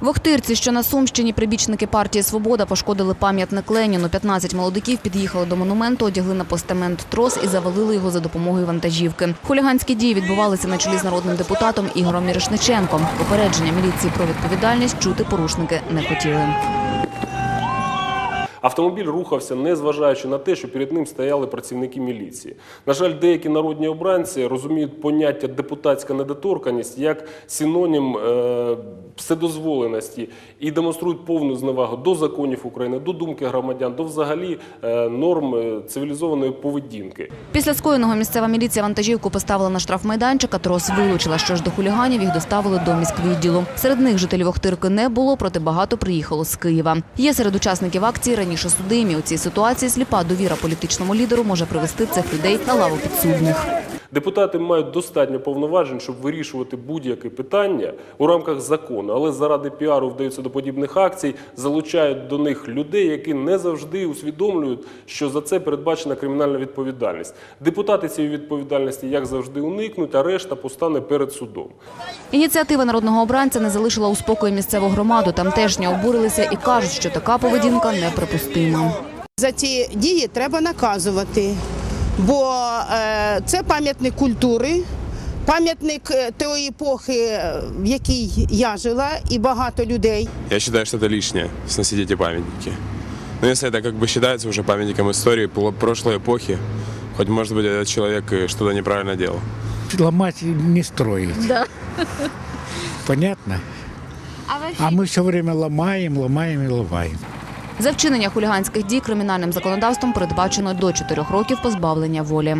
В Охтирці, що на Сумщині, прибічники партії «Свобода» пошкодили пам'ятник Леніну. 15 молодиків під'їхали до монументу, одягли на постамент трос і завалили його за допомогою вантажівки. Хуліганські дії відбувалися на чолі з народним депутатом Ігором Мірошниченком. Попередження міліції про відповідальність чути порушники не хотіли. Автомобіль рухався, не зважаючи на те, що перед ним стояли працівники міліції. На жаль, деякі народні обранці розуміють поняття депутатська недоторканність як синонім е, вседозволеності і демонструють повну зневагу до законів України, до думки громадян, до взагалі е, норм е, цивілізованої поведінки. Після скоєного місцева міліція вантажівку поставила на штрафмайданчик, а трос вилучила. Що ж до хуліганів їх доставили до міськвідділу. Серед них жителів Охтирки не було, проте багато приїхало з Києва. Є серед учасників акції раніше судимі. У цій ситуації сліпа довіра політичному лідеру може привести цих людей на лаву підсудних. Депутати мають достатньо повноважень, щоб вирішувати будь-яке питання у рамках закону, але заради піару вдаються до подібних акцій, залучають до них людей, які не завжди усвідомлюють, що за це передбачена кримінальна відповідальність. Депутати цієї відповідальності, як завжди, уникнуть, а решта постане перед судом. Ініціатива народного обранця не залишила у спокої місцеву громаду. Тамтешні обурилися і кажуть, що така поведінка неприпустима. За ці дії треба наказувати, бо е, це пам'ятник культури, пам'ятник е, тої епохи, е, в якій я жила, і багато людей. Я считаю, что это лишнее, сносить эти памятники. Но если это как бы считается уже памятником истории пл- прошлой эпохи, хоть может быть этот человек и что-то неправильно делал. ломать и не строить. Да. Понятно? А мы все время ломаем, ломаем и ломаем. За вчинення хуліганських дій кримінальним законодавством передбачено до 4 років позбавлення волі.